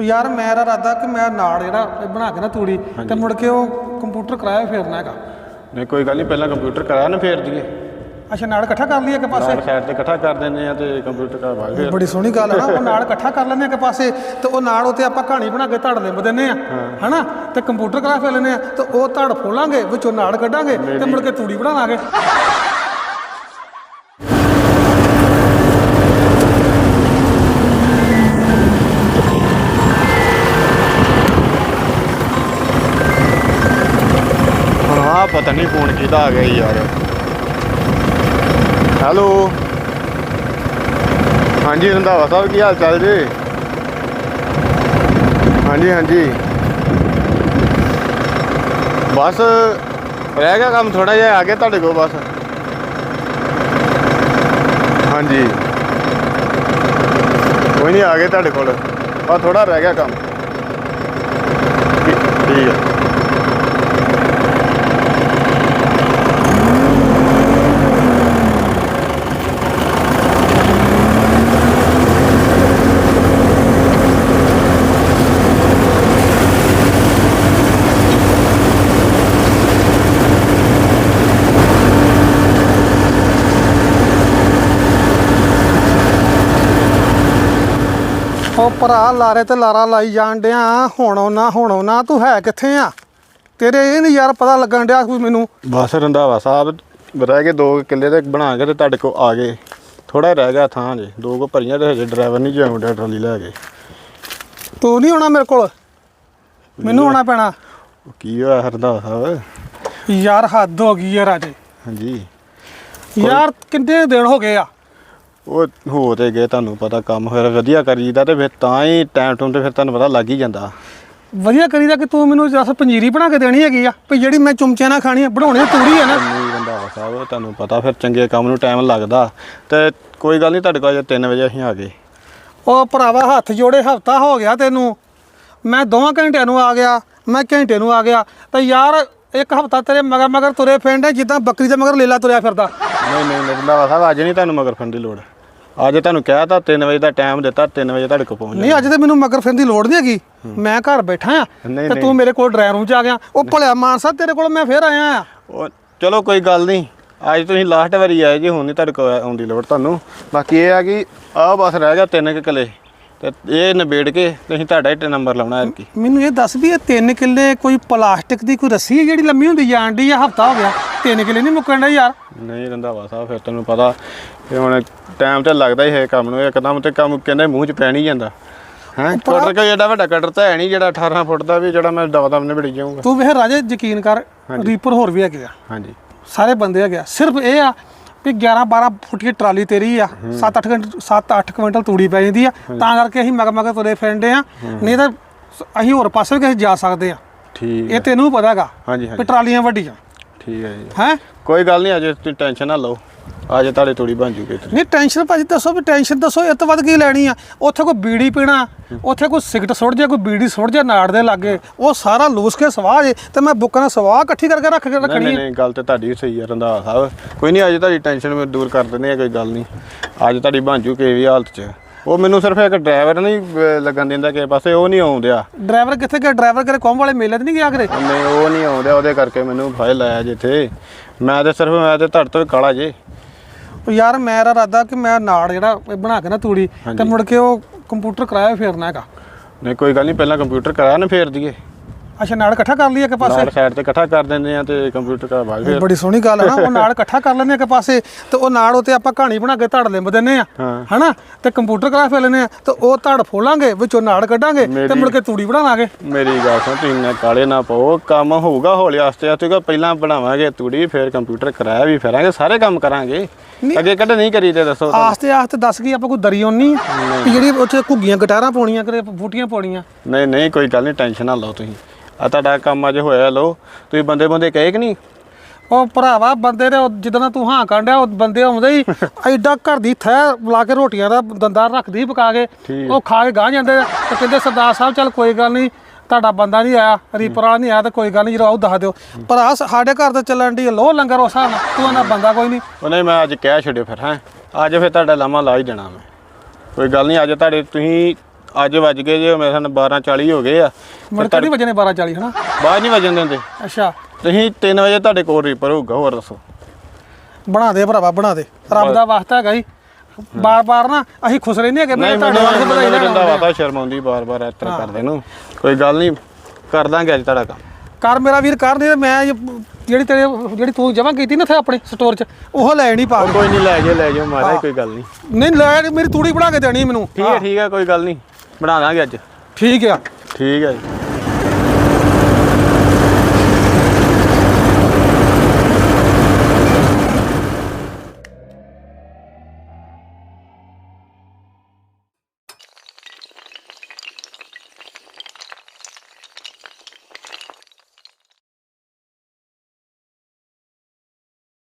ਉਹ ਯਾਰ ਮੇਰਾ ਇਰਾਦਾ ਕਿ ਮੈਂ ਨਾਲ ਜਿਹੜਾ ਇਹ ਬਣਾ ਕੇ ਨਾ ਤੂੜੀ ਤੇ ਮੁੜ ਕੇ ਉਹ ਕੰਪਿਊਟਰ ਕਰਾਇਆ ਫੇਰਨਾ ਹੈਗਾ ਨਹੀਂ ਕੋਈ ਗੱਲ ਨਹੀਂ ਪਹਿਲਾਂ ਕੰਪਿਊਟਰ ਕਰਾਇਆ ਨਾ ਫੇਰ ਦੀਏ। ਅੱਛਾ ਨਾਲ ਇਕੱਠਾ ਕਰ ਲਈਏ ਇੱਕ ਪਾਸੇ? ਨਾਲ ਸਾਈਡ ਤੇ ਇਕੱਠਾ ਕਰ ਦਿੰਦੇ ਆ ਤੇ ਕੰਪਿਊਟਰ ਕਰਵਾ ਕੇ ਬੜੀ ਸੋਹਣੀ ਗੱਲ ਹੈ ਨਾ ਉਹ ਨਾਲ ਇਕੱਠਾ ਕਰ ਲੈਂਦੇ ਆ ਇੱਕ ਪਾਸੇ ਤੇ ਉਹ ਨਾਲ ਉਤੇ ਆਪਾਂ ਕਹਾਣੀ ਬਣਾ ਕੇ ਧੜ ਲਿੰਬ ਦਿੰਨੇ ਆ ਹਨਾ? ਤੇ ਕੰਪਿਊਟਰ ਕਰਾ ਫੇਰ ਲੈਂਦੇ ਆ ਤੇ ਉਹ ਧੜ ਫੋਲਾਂਗੇ ਵਿੱਚੋਂ ਨਾੜ ਕੱਢਾਂਗੇ ਤੇ ਮੁੜ ਕੇ ਤੂੜੀ ਬਣਾਵਾਂਗੇ। ਹਾਂ ਪਤਾ ਨਹੀਂ ਫੋਨ ਕਿਹਦਾ ਆ ਗਿਆ ਯਾਰ। ਹੈਲੋ। ਹਾਂਜੀ, ਰੰਧਾਵਾ ਸਾਹਿਬ, ਕੀ ਹਾਲ ਚਾਲ ਜੀ? ਹਾਂਜੀ ਹਾਂਜੀ। ਬਸ, ਰਹਿ ਗਿਆ ਕੰਮ ਥੋੜਾ ਜਿਹਾ, ਆ ਗਿਆ ਤੁਹਾਡੇ ਕੋਲ ਬਸ। ਹਾਂਜੀ। ਕੋਈ ਨਹੀਂ ਆ ਗਏ ਤੁਹਾਡੇ ਕੋਲ। ਬਸ ਥੋੜਾ ਰਹਿ ਗਿਆ ਕੰਮ। ਠੀਕ ਠੀਕ ਹੈ ਉਹ ਭਰਾ ਲਾਰੇ ਤੇ ਲਾਰਾ ਲਾਈ ਜਾਣ ਡਿਆ। ਹੁਣ ਨਾ ਹੁਣ ਨਾ ਤੂੰ ਹੈ ਕਿੱਥੇ ਆ? ਤੇਰੇ ਇਹ ਨਹੀਂ ਯਾਰ ਪਤਾ ਲੱਗਣ ਡਿਆ ਕੋਈ ਮੈਨੂੰ। ਬਸ ਰੰਧਾਵਾ ਸਾਹਿਬ ਰਹਿ ਗਏ ਦੋ ਕੁ ਕਿੱਲੇ ਤੇ ਬਣਾ ਕੇ ਤੇ ਤੁਹਾਡੇ ਕੋਲ ਆ ਗਏ। ਥੋੜਾ ਰਹਿ ਗਿਆ ਥਾਂ ਜੇ ਦੋ ਕੋ ਭਰੀਆਂ ਤੇ ਹਜੇ ਡਰਾਈਵਰ ਨਹੀਂ ਜਾਉਂਦਾ ਟਰਾਲੀ ਲੈ ਕੇ। ਤੂੰ ਨਹੀਂ ਆਉਣਾ ਮੇਰੇ ਕੋਲ? ਮੈਨੂੰ ਆਉਣਾ ਪੈਣਾ। ਕੀ ਹੋਇਆ ਰੰਧਾਵਾ ਸਾਹਿਬ? ਯਾਰ ਹੱਦ ਹੋ ਗਈ ਯਾਰ ਅਜੇ। ਹਾਂਜੀ। ਯਾਰ ਕਿੰਨੇ ਦਿਨ ਹੋ ਗਏ ਆ? ਉਹ ਹੋ ਤੇ ਗਏ ਤੁਹਾਨੂੰ ਪਤਾ ਕੰਮ ਫਿਰ ਵਧੀਆ ਕਰੀਦਾ ਤੇ ਫਿਰ ਤਾਂ ਹੀ ਟਾਈਮ ਟੂਮ ਤੇ ਫਿਰ ਤੁਹਾਨੂੰ ਪਤਾ ਲੱਗ ਹੀ ਜਾਂਦਾ। ਵਧੀਆ ਕਰੀਦਾ ਕਿ ਤੂੰ ਮੈਨੂੰ ਜਸ ਪੰਜੀਰੀ ਬਣਾ ਕੇ ਦੇਣੀ ਹੈਗੀ ਆ? ਵੀ ਜਿਹੜੀ ਮੈਂ ਚੁੰਮਚਿਆਂ ਨਾਲ ਖਾਣੀ ਆ ਬਣਾਉਣੀ ਤੂੜੀ ਆ ਨਾ। ਨਹੀਂ ਰੰਧਾਵਾ ਸਾਹਿਬ ਤੁਹਾਨੂੰ ਪਤਾ ਫਿਰ ਚੰਗੇ ਕੰਮ ਨੂੰ ਟਾਈਮ ਲੱਗਦਾ। ਤੇ ਕੋਈ ਗੱਲ ਨਹੀਂ ਤੁਹਾਡੇ ਕੋਲ ਅਜੇ 3 ਵਜੇ ਅਸੀਂ ਆ ਗਏ। ਉਹ ਭਰਾਵਾ ਹੱਥ ਜੋੜੇ ਹਫਤਾ ਹੋ ਗਿਆ ਤੈਨੂੰ। ਮੈਂ ਦੋਵਾਂ ਘੰਟਿਆਂ ਨੂੰ ਆ ਗਿਆ ਮੈਂ ਘੰਟੇ ਨੂੰ ਆ ਗਿਆ। ਤਾਂ ਯਾਰ ਇੱਕ ਹਫਤਾ ਤੇਰੇ ਮਗਰ ਮਗਰ ਤੁਰੇ ਫਿਰਦੇ ਜਿੱਦਾਂ ਬੱਕਰੀ ਦੇ ਮਗਰ ਲੇਲਾ ਤੁਰਿਆ ਫਿਰਦਾ। ਨਹੀਂ ਨਹੀਂ ਨਹੀਂ, ਰੰਧਾਵਾ ਸਾਹਿਬ ਅੱਜ ਨਹੀਂ ਤੁਹਾਨੂੰ ਮਗਰ ਫੰਡ ਦੀ ਲੋੜ। ਅੱਜ ਤੁਹਾਨੂੰ ਕਿਹਾ ਤਾਂ 3 ਵਜੇ ਦਾ ਟਾਈਮ ਦਿੱਤਾ 3 ਵਜੇ ਤੁਹਾਡੇ ਕੋਲ ਪਹੁੰਚ ਨਹੀਂ ਅੱਜ ਤੇ ਮੈਨੂੰ ਮਗਰ ਫਿਰਨ ਦੀ ਲੋੜ ਨਹੀਂ ਹੈਗੀ। ਮੈਂ ਘਰ ਬੈਠਾ ਆ ਤੇ ਤੂੰ ਮੇਰੇ ਕੋਲ ਡਰਾਈਵਰ ਰੂਮ ਚ ਆ ਗਿਆ। ਉਹ ਭਲਿਆ ਮਾਨਸਾ ਤੇਰੇ ਕੋਲ ਮੈਂ ਫੇਰ ਆਇਆ ਆ ਚਲੋ ਕੋਈ ਗੱਲ ਨਹੀਂ। ਅੱਜ ਤੁਸੀਂ ਲਾਸਟ ਵਾਰੀ ਆਏ ਜੀ ਹੁਣ ਨਹੀਂ ਤੁਹਾਡੇ ਕੋਲ ਆਉਣ ਦੀ ਲੋੜ ਤੁਹਾਨੂੰ। ਬਾਕੀ ਇਹ ਆ ਕਿ ਆਹ ਬਸ ਰਹਿ ਗਿਆ ਤਿੰਨ ਕੁ ਕਿੱਲੇ। ਤੇ ਇਹ ਨਿਬੇੜ ਕੇ ਤੇ ਅਸੀਂ ਤੁਹਾਡਾ ਹੀ ਨੰਬਰ ਲਾਉਣਾ ਹੈ ਕੀ। ਮੈਨੂੰ ਇਹ ਦੱਸ ਵੀ ਇਹ ਤਿੰਨ ਕਿੱਲੇ ਕੋਈ ਪਲਾਸਟਿਕ ਦੀ ਕੋਈ ਰੱਸੀ ਹੈ ਜਿਹੜੀ ਲੰਮੀ ਹੁੰਦੀ ਜਾਣ ਦੀ ਆ ਹਫਤਾ ਹੋ ਗਿਆ? ਤਿੰਨ ਕਿੱਲੇ ਨਹੀਂ ਮੁੱਕਣ ਦਾ ਯਾਰ। ਨਹੀਂ ਰੰਧਾਵਾ ਸਾਹਿਬ ਫਿਰ ਤੈਨੂੰ ਪਤਾ ਇਹ ਹੁਣ ਟਾਈਮ ਤੇ ਲੱਗਦਾ ਹੀ ਹੈ ਕੰਮ ਨੂੰ ਇੱਕਦਮ ਤੇ ਕੰਮ ਕਹਿੰਦੇ ਮੂੰਹ 'ਚ ਪੈ ਨਹੀਂ ਜਾਂਦਾ। ਹੈ ਕਟਰ ਕੋਈ ਏਡਾ ਵੱਡਾ ਕਟਰ ਤਾਂ ਹੈ ਨਹੀਂ ਜਿਹੜਾ 18 ਫੁੱਟ ਦਾ ਵੀ ਜਿਹੜਾ ਮੈਂ ਦਵਾ ਦਮ ਨਿਬੜ ਜਾਊਂਗਾ। ਤੂੰ ਵੇਖ ਰਾਜੇ ਯਕੀਨ ਕਰ ਰੀਪਰ ਹੋਰ ਵੀ ਹੈਗੇ ਆ। ਹਾਂਜੀ। ਸਾਰੇ ਬੰਦੇ ਹੈਗੇ ਆ। ਸਿਰਫ ਇਹ ਆ ਵੀ 11 12 ਫੁੱਟ ਦੀ ਟਰਾਲੀ ਤੇਰੀ ਆ। 7 8 ਘੰਟੇ 7 8 ਕੁਇੰਟਲ ਤੂੜੀ ਪੈ ਜਾਂਦੀ ਆ। ਤਾਂ ਕਰਕੇ ਅਸੀਂ ਮਗ ਮਗ ਤੁਰੇ ਫਿਰਦੇ ਆ। ਨਹੀਂ ਤਾਂ ਅਸੀਂ ਹੋਰ ਪਾਸੇ ਵੀ ਕਿਸੇ ਜਾ ਸਕਦੇ ਆ। ਠੀਕ ਇਹ ਤੈਨੂੰ ਵੀ ਪਤਾ ਹੈਗਾ ਹਾਂਜੀ ਵੀ ਹਾਂਜੀ ਟਰਾਲੀਆਂ ਵੱਡੀਆਂ। ਠੀਕ ਹੈ ਜੀ। ਹੈ? ਕੋਈ ਗੱਲ ਨਹੀਂ ਅਜੇ ਤੁਸੀਂ ਟੈਨਸ਼ਨ ਨਾ ਲਓ। ਅਜੇ ਤੁਹਾਡੇ ਥੋੜੀ ਬਣ ਜੂਗੀ ਨਹੀਂ ਟੈਨਸ਼ਨ ਭਾਜੀ ਦੱਸੋ ਵੀ ਟੈਨਸ਼ਨ ਦੱਸੋ ਇਹ ਤੋਂ ਵੱਧ ਕੀ ਲੈਣੀ ਆ? ਉੱਥੇ ਕੋਈ ਬੀੜੀ ਪੀਣਾ ਉੱਥੇ ਕੋਈ ਸਿਗਰਟ ਸੁੱਟ ਜਾ ਕੋਈ ਬੀੜੀ ਸੁੱਟ ਜਾ ਨਾੜ ਦੇ ਲਾਗੇ ਉਹ ਸਾਰਾ ਲੂਸ ਕੇ ਸਵਾਹ ਜੇ ਤੇ ਮੈਂ ਬੁੱਕਾਂ ਨਾਲ ਸਵਾਹ ਇਕੱਠੀ ਕਰਕੇ ਰੱਖ ਕੇ ਰੱਖਣੀ ਨਹੀਂ ਨਹੀਂ ਗੱਲ ਤੇ ਤੁਹਾਡੀ ਸਹੀ ਹੈ ਰੰਧਾਵਾ ਸਾਹਿਬ। ਕੋਈ ਨਹੀਂ ਅੱਜ ਤੁਹਾਡੀ ਟੈਨਸ਼ਨ ਮੈਂ ਦੂਰ ਕਰ ਦਿੰਦੇ ਆ ਕੋਈ ਗੱਲ ਨਹੀਂ। ਅੱਜ ਤੁਹਾਡੀ ਬਣ ਜੂ ਕਿਸੇ ਵੀ ਹਾਲਤ 'ਚ। ਉਹ ਮੈਨੂੰ ਸਿਰਫ ਇੱਕ ਡਰਾਈਵਰ ਨਹੀਂ ਅਹ, ਲੱਗਣ ਦਿੰਦਾ ਕਿਸੇ ਪਾਸੇ ਉਹ ਨਹੀਂ ਆਉਂਦਿਆ। ਡਰਾਈਵਰ ਕਿੱਥੇ ਗਿਆ? ਡਰਾਈਵਰ ਕਰੇ ਕੌਮ ਵਾਲੇ ਮੇਲੇ ਤੇ ਨਹੀਂ ਗਿਆ ਕਰੇ ਨਹੀਂ ਉਹ ਨਹੀਂ ਆਉਂਦਿਆ ਉਹਦੇ ਕਰਕੇ ਮੈਨੂੰ ਫਾਇਲ ਲਾਇਆ ਜਿੱਥੇ ਮੈਂ ਤੇ ਸਿਰਫ ਮੈਂ ਤੇ ਧੜ ਤੋਂ ਕਾਲਾ ਜੇ। ਉਹ ਯਾਰ ਮੇਰਾ ਇਰਾਦਾ ਕਿ ਮੈਂ ਨਾੜ ਜਿਹੜਾ ਇਹ ਬਣਾ ਕੇ ਨਾ ਤੂੜੀ ਤੇ ਮੁੜ ਕੇ ਉਹ ਕੰਪਿਊਟਰ ਕਰਾਇਆ ਫੇਰਨਾ ਹੈਗਾ। ਨਹੀਂ ਕੋਈ ਗੱਲ ਨਹੀਂ ਪਹਿਲਾਂ ਕੰਪਿਊਟਰ ਕਰਾਇਆ ਨਾ ਫੇਰ ਦਈਏ ਅੱਛਾ ਨਾੜ ਇਕੱਠਾ ਕਰ ਲਈਏ ਇੱਕ ਪਾਸੇ? ਨਾਲ ਸਾਈਡ ਤੇ ਇਕੱਠਾ ਕਰ ਦਿੰਦੇ ਆ ਤੇ ਕੰਪਿਊਟਰ ਕਰਵਾ ਕੇ ਇਹ ਬੜੀ ਸੋਹਣੀ ਗੱਲ ਹੈ ਨਾ ਉਹ ਨਾੜ ਇਕੱਠਾ ਕਰ ਲੈਂਦੇ ਆ ਇੱਕ ਪਾਸੇ ਤੇ ਉਹ ਨਾੜ ਉਤੇ ਆਪਾਂ ਕਹਾਣੀ ਬਣਾ ਕੇ ਧੜ ਲਿੰਬ ਦਿੰਨੇ ਆ। ਹਨਾ? ਤੇ ਕੰਪਿਊਟਰ ਕਰਾ ਲੈਂਦੇ ਆ ਤੇ ਉਹ ਧੜ ਫੋਲਾਂਗੇ ਵਿੱਚੋਂ ਨਾੜ ਕੱਢਾਂਗੇ ਤੇ ਮੁੜ ਕੇ ਤੂੜੀ ਬਣਾਵਾਂਗੇ। ਮੇਰੀ ਗੱਲ ਸੁਣ ਤੁਸੀਂ ਇੰਨਾ ਕਾਲੇ ਨਾ ਪਾਓ ਕੰਮ ਹੋਊਗਾ ਹੌਲੀ ਆਸਤੇ ਆਸਤੇ ਪਹਿਲਾਂ ਬਣਾਵਾਂਗੇ ਤੂੜੀ ਫਿਰ ਕੰਪਿਊਟਰ ਕਰਾਇਆ ਵੀ ਫਿਰਾਂਗੇ ਸਾਰੇ ਕੰਮ ਕਰਾਂਗੇ। ਅੱਗੇ ਕੱਢ ਨਹੀਂ ਕਰੀਦੇ ਦੱਸੋ ਆਸਤੇ ਆਸਤੇ ਦੱਸ ਗਈ ਆਪਾਂ ਕੋਈ ਦਰੀ ਕਿ ਜਿਹੜੀ ਉੱਥੇ ਘੁੱਗੀਆਂ ਗਟਾਰਾਂ ਪਾਉਣੀਆਂ ਕਰੇ ਬੂਟੀਆਂ ਪਾਉਣੀਆਂ। ਨਹੀਂ ਨਹੀਂ ਕੋਈ ਗੱਲ ਨਹੀਂ ਟੈਨਸ਼ਨ ਨਾ ਲਓ ਤੁਸੀਂ। ਆ ਤੁਹਾਡਾ ਕੰਮ ਅੱਜ ਹੋਇਆ ਲਓ। ਤੁਸੀਂ ਬੰਦੇ ਬੰਦੇ ਕਹੇ ਕਿ ਨਹੀਂ? ਉਹ ਭਰਾਵਾ ਬੰਦੇ ਦੇ ਜਿੱਦਾਂ ਤੂੰ ਹਾਂ ਕਾਂਡਿਆ ਉਹ ਬੰਦੇ ਆਉਂਦੇ ਹੀ ਐਡਾ ਘਰ ਦੀ ਥੈ ਲਾ ਕੇ ਰੋਟੀਆਂ ਦਾ ਦੰਦਾ ਰੱਖਦੀ ਪਕਾ ਕੇ। ਉਹ ਖਾ ਕੇ ਗਾਂ ਜਾਂਦੇ ਤੇ ਕਹਿੰਦੇ ਸਰਦਾਰ ਸਾਹਿਬ ਚੱਲ ਕੋਈ ਗੱਲ ਨਹੀਂ ਤੁਹਾਡਾ ਬੰਦਾ ਨਹੀਂ ਆਇਆ ਰੀਪਰ ਨਹੀਂ ਆਇਆ ਤਾਂ ਕੋਈ ਗੱਲ ਨਹੀਂ ਜਦੋਂ ਆਉ ਦੱਸ ਦਿਓ। ਪਰ ਆ ਸਾਡੇ ਘਰ ਤੇ ਚੱਲਣ ਦੀ ਲੋ ਲੰਗਰ ਉਸ ਨਾਲ ਤੂੰ ਆਂਦਾ ਬੰਦਾ ਕੋਈ ਨਹੀਂ। ਉਹ ਨਹੀਂ ਮੈਂ ਅੱਜ ਕਹਿ ਛੱਡਿਓ ਫਿਰ ਹੈ। ਅੱਜ ਫਿਰ ਤੁਹਾਡਾ ਲਾਮਾ ਲਾ ਹੀ ਦੇਣਾ ਮੈਂ। ਕੋਈ ਗੱਲ ਨਹੀਂ ਅੱਜ ਤੁਹਾਡੇ ਤੁਸੀਂ ਅੱਜ ਵੱਜ ਗਏ ਜੇ ਮੇਰੇ ਸਾਨੂੰ 12:40 ਹੋ ਗਏ ਆ। ਮੁੜ ਕੇ ਨਹੀਂ ਵਜਨੇ 12 40 ਹਨਾ? ਬਾਅਦ ਨਹੀਂ ਵਜਣ ਦਿੰਦੇ। ਅੱਛਾ। ਤੁਸੀਂ 3 ਵਜੇ ਤੁਹਾਡੇ ਕੋਲ ਰੀਪਰ ਹੋਊਗਾ ਹੋਰ ਦੱਸੋ। ਬਣਾ ਦੇ ਭਰਾਵਾ ਬਣਾ ਦੇ। ਰੱਬ ਦਾ ਵਾਸਤਾ ਹੈਗਾ ਜੀ। ਬਾਰ ਬਾਰ ਨਾ ਅਸੀਂ ਖੁਸ਼ ਰਹਿੰਦੇ ਹੈਗੇ ਮੈਂ ਤੁਹਾਡੇ ਵਾਸਤੇ ਵਧਾਈ ਲੈਣ। ਵਾਤਾ ਸ਼ਰਮ ਆਉਂਦੀ ਬਾਰ-ਬਾਰ ਇਸ ਤਰ੍ਹਾਂ ਕਰਦੇ ਨੂੰ। ਕੋਈ ਗੱਲ ਨਹੀਂ ਕਰ ਦਾਂਗੇ ਅੱਜ ਤੁਹਾਡਾ ਕੰਮ। ਕਰ ਮੇਰਾ ਵੀਰ ਕਰ ਨਹੀਂ ਮੈਂ ਜਿਹੜੀ ਤੇਰੇ ਜਿਹੜੀ ਤੂੰ ਜਮਾ ਕੀਤੀ ਨਾ ਇੱਥੇ ਆਪਣੇ ਸਟੋਰ 'ਚ ਉਹ ਲੈ ਨਹੀਂ ਪਾ ਕੋਈ ਨਹੀਂ ਲੈ ਜਾਓ ਲੈ ਜਾਓ ਮਹਾਰਾਜ ਕੋਈ ਗੱਲ ਨਹੀਂ। ਨਹੀਂ ਲੈ ਮੇਰੀ ਤੂੜੀ ਬਣਾ ਕੇ ਦੇਣੀ ਮੈਨੂੰ। ਠੀਕ ਹੈ। ਠੀਕ ਹੈ ਕੋਈ ਗੱਲ ਨਹੀਂ। ਬਣਾ ਦਾਂਗੇ ਅੱਜ। ਠੀਕ ਆ। ਠੀਕ ਹੈ ਜੀ।